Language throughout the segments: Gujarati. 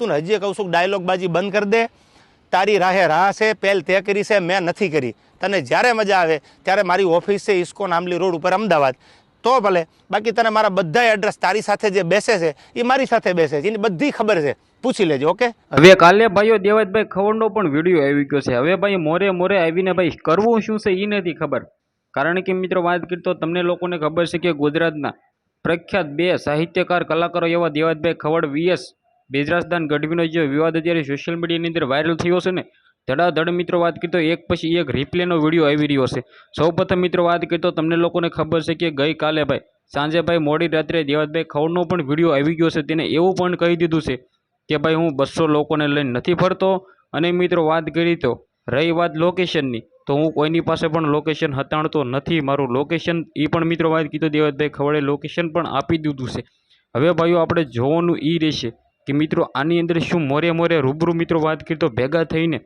વસ્તુને હજી કહું છું ડાયલોગ બાજી બંધ કરી દે. તારી રાહે રાહ છે પહેલ તે કરી છે, મેં નથી કરી. તને જ્યારે મજા આવે ત્યારે મારી ઓફિસ છે ઇસ્કોન આંબલી રોડ ઉપર અમદાવાદ. તો ભલે, બાકી તને મારા બધા એડ્રેસ તારી સાથે જે બેસે છે એ મારી સાથે બેસે છે, એની બધી ખબર છે. પૂછી લેજો, ઓકે? હવે કાલે ભાઈઓ દેવાજભાઈ ખવડનો પણ વીડિયો આવી ગયો છે. હવે ભાઈ મોરે મોરે આવીને ભાઈ કરવું શું છે એ નથી ખબર. કારણ કે મિત્રો વાત કરી તો તમને લોકોને ખબર છે કે ગુજરાતના પ્રખ્યાત બે સાહિત્યકાર, કલાકારો એવા દેવાજભાઈ ખવડ વીએસ બેજરાસદાન ગઢવીનો જે વિવાદ અત્યારે સોશિયલ મીડિયાની અંદર વાયરલ થયો છે ને, ધડાધડ મિત્રો વાત કરીએ તો એક પછી એક રિપ્લેનો વીડિયો આવી રહ્યો છે. સૌપ્રથમ મિત્રો વાત કરી તો તમને લોકોને ખબર છે કે ગઈકાલે ભાઈ, સાંજે ભાઈ મોડી રાત્રે દેવાદભાઈ ખવડનો પણ વીડિયો આવી ગયો છે. તેને એવું પણ કહી દીધું છે કે ભાઈ હું બસો લોકોને લઈને નથી ફરતો અને મિત્રો વાત કરી તો રહી વાત લોકેશનની તો હું કોઈની પાસે પણ લોકેશન હતાણતો નથી. મારું લોકેશન એ પણ મિત્રો વાત કીધું દેવતભાઈ ખવડે લોકેશન પણ આપી દીધું છે. હવે ભાઈઓ આપણે જોવાનું એ રહેશે. કે મિત્રો આની અંદર શું મોરે મોરે રૂબરૂ મિત્રો વાત કરી, તો ભેગા થઈને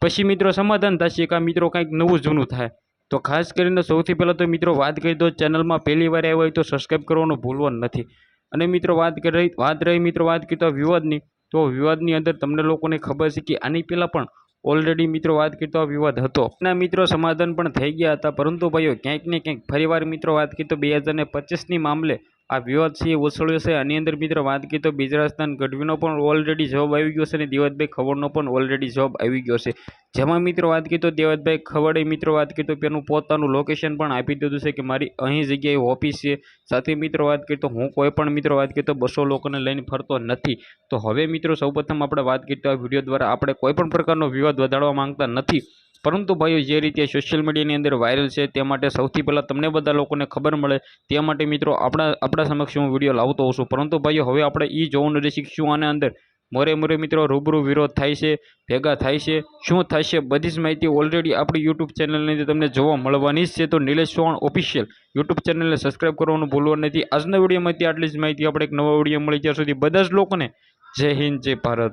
પછી મિત્રો સમાધાન થશે કે મિત્રો કાંઈક નવું જૂનું થાય. તો ખાસ કરીને સૌથી પહેલાં તો મિત્રો વાત કરી દો, ચેનલમાં પહેલી વાર આવ્યા હોય તો સબસ્ક્રાઈબ કરવાનું ભૂલવો નથી. અને મિત્રો વાત કરી વાત રહી મિત્રો વાત કરી તો વિવાદની તો વિવાદની અંદર તમને લોકોને ખબર છે કે આની પહેલાં પણ ઓલરેડી મિત્રો વાત કરી તો વિવાદ હતો. એના મિત્રો સમાધાન પણ થઈ ગયા હતા, પરંતુ ભાઈઓ, ક્યાંક ને ક્યાંક ફરીવાર મિત્રો વાત કરી તો બે હજાર ને પચીસની મામલે આ વિવાદ છે એ ઉછળ્યો છે. આની અંદર મિત્રો વાત કરીએ તો બીજરાજસ્થાન ગઢવીનો પણ ઓલરેડી જવાબ આવી ગયો છે અને દેવતભાઈ ખવડનો પણ ઓલરેડી જવાબ આવી ગયો છે. જેમાં મિત્રો વાત કરીએ તો દેવતભાઈ ખવડે મિત્રો વાત કરીએ તો તેનું પોતાનું લોકેશન પણ આપી દીધું છે કે મારી અહીં જગ્યાએ ઓફિસ છે. સાથે મિત્રો વાત કરી તો હું કોઈ પણ મિત્રો વાત કરીએ તો બસો લોકોને લઈને ફરતો નથી. તો હવે મિત્રો સૌપ્રથમ આપણે વાત કરીએ તો આ વીડિયો દ્વારા આપણે કોઈ પણ પ્રકારનો વિવાદ વધારવા માંગતા નથી. પરંતુ ભાઈઓ, જે રીતે સોશિયલ મીડિયાની અંદર વાયરલ છે, તે માટે સૌથી પહેલાં તમને બધા લોકોને ખબર મળે. તે માટે મિત્રો, આપણા આપણા સમક્ષ હું વીડિયો લાવતો હોઉં છું. પરંતુ ભાઈઓ, હવે આપણે એ જોવાનું રહી કે શું આના અંદર. મોરે મોરે મિત્રો, રૂબરૂ વિરોધ થાય છે, ભેગા થાય છે. શું છે બધી જ માહિતી ઓલરેડી આપણી યુટ્યુબ ચેનલની અંદર તમને જોવા મળવાની જ છે. તો નિલેશ ચૌહાણ ઓફિશિયલ યુટ્યુબ ચેનલને સબસ્ક્રાઈબ કરવાનું ભૂલવાનું નથી. આજના વિડીયોમાંથી આટલી જ માહિતી આપણે એક નવા વીડિયો મળી ત્યાં સુધી બધા જ લોકોને જય હિન્દ, જય ભારત.